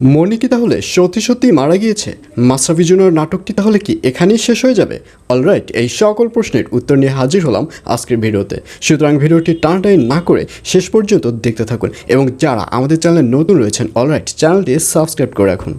মনি কি তাহলে সত্যি সত্যি মারা গিয়েছে? মাসরাফি জুনিয়র নাটকটি তাহলে কি এখানেই শেষ হয়ে যাবে? অলরাইট এই সকল প্রশ্নের উত্তর নিয়ে হাজির হলাম আজকের ভিডিওতে। সুতরাং ভিডিওটি টানটাই না করে শেষ পর্যন্ত দেখতে থাকুন এবং যারা আমাদের চ্যানেলে নতুন রয়েছেন অলরাইট চ্যানেলটি সাবস্ক্রাইব করে রাখুন।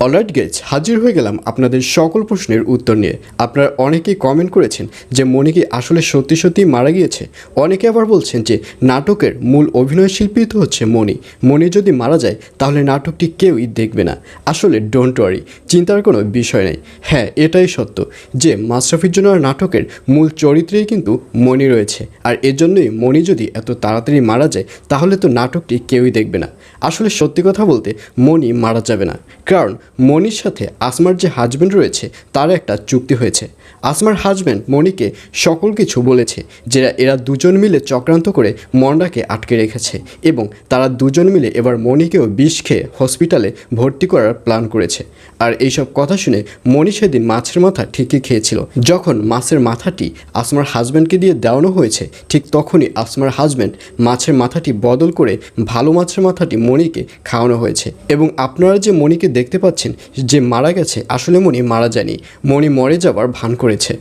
অলরাইট গেজ হাজির হয়ে গেলাম আপনাদের সকল প্রশ্নের উত্তর নিয়ে। আপনারা অনেকেই কমেন্ট করেছেন যে মনি কি আসলে সত্যি সত্যি মারা গিয়েছে। অনেকে আবার বলছেন যে নাটকের মূল অভিনয় শিল্পী তো হচ্ছে মনি। মনি যদি মারা যায়, তাহলে নাটকটি কেউই দেখবে না। আসলে ডোন্ট ওয়ারি চিন্তার কোনো বিষয় নেই। হ্যাঁ এটাই সত্য যে মাস্টাফির জন্য নাটকের মূল চরিত্রেই কিন্তু মনি রয়েছে। আর এজন্যই মনি যদি এত তাড়াতাড়ি মারা যায়, তাহলে তো নাটকটি কেউই দেখবে না। আসলে সত্যি কথা বলতে মনি মারা যাবে না। কারণ মনির সাথে আসমার যে হাজব্যান্ড রয়েছে, তার একটা চুক্তি হয়েছে। আসমার হাজব্যান্ড মনিকে সকল কিছু বলেছে যে এরা দুজন মিলে চক্রান্ত করে মন্ডাকে আটকে রেখেছে এবং তারা দুজন মিলে এবার মনিকেও বিষ খেয়ে হসপিটালে ভর্তি করার প্ল্যান করেছে। আর এইসব কথা শুনে মনি সেদিন মাছের মাথা ঠিকই খেয়েছিল। যখন মাছের মাথাটি আসমার হাজব্যান্ডকে দিয়ে দেওয়ানো হয়েছে, ঠিক তখনই আসমার হাজব্যান্ড মাছের মাথাটি বদল করে ভালো মাছের মাথাটি মনিকে খাওয়ানো হয়েছে। এবং আপনারা যে মনিকে দেখতে পাচ্ছেন যে মারা গেছে আসলে মনি মারা যায়নি। মনি মরে যাওয়ার ভান করেছে।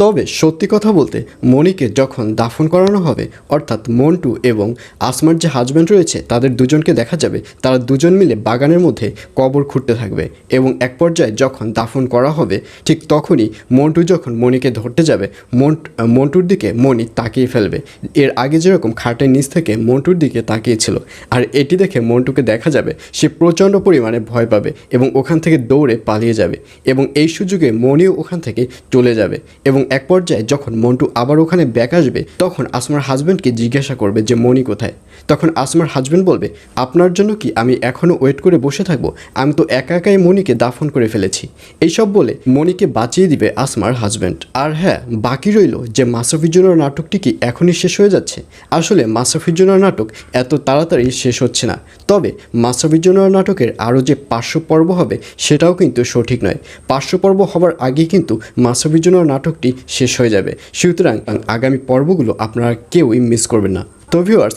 তবে সত্যি কথা বলতে মনিকে যখন দাফন করানো হবে, অর্থাৎ মন্টু এবং আসমার যে হাজব্যান্ড রয়েছে, তাদের দুজনকে দেখা যাবে, তারা দুজন মিলে বাগানের মধ্যে কবর খুঁড়তে থাকবে এবং এক পর্যায়ে যখন দাফন করা হবে, ঠিক তখনই মন্টু যখন মনিকে ধরতে যাবে, মন্ট, মন্টুর দিকে মনি তাকিয়ে ফেলবে। এর আগে যেরকম খাটের নিচ থেকে মন্টুর দিকে তাকিয়েছিল, আর এটি দেখে মন্টুকে দেখা যাবে, সে প্রচণ্ড পরিমাণে ভয় পাবে এবং ওখান থেকে দৌড়ে পালিয়ে যাবে এবং এই সুযোগে মনিও ওখান থেকে চলে যাবে এবং এক পর্যায়ে যখন মন্টু আবার ওখানে ব্যাক আসবে, তখন আসমার হাজব্যান্ডকে জিজ্ঞাসা করবে যে মনি কোথায়? তখন আসমার হাজব্যান্ড বলবে, আপনার জন্য কি আমি এখনও ওয়েট করে বসে থাকব? আমি তো একা একাই মনিকে দাফন করে ফেলেছি। এইসব বলে মনিকে বাঁচিয়ে দিবে আসমার হাজব্যান্ড আর হ্যাঁ বাকি রইল যে মাসফির জন্য নাটকটি কি এখনই শেষ হয়ে যাচ্ছে? আসলে মাসফির জন্য নাটক এত তাড়াতাড়ি শেষ হচ্ছে না। তবে মাসফির জন্য নাটকের আরও যে পাঁচশো পর্ব হবে, সেটাও কিন্তু সঠিক নয়। পাঁচশো পর্ব হবার আগেই কিন্তু মাসফির জন্য নাটকটি শেষ হয়ে যাবে। সুতরাং আগামী পর্বগুলো আপনারা কেউই মিস করবেন না। তো ভিউয়ার্স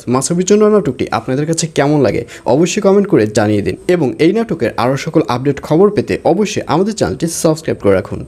জন্য নাটকটি আপনাদের কাছে কেমন লাগে অবশ্যই কমেন্ট করে জানিয়ে দিন। এবং এই নাটকের আরও সকল আপডেট খবর পেতে অবশ্যই আমাদের চ্যানেলটি সাবস্ক্রাইব করে রাখুন।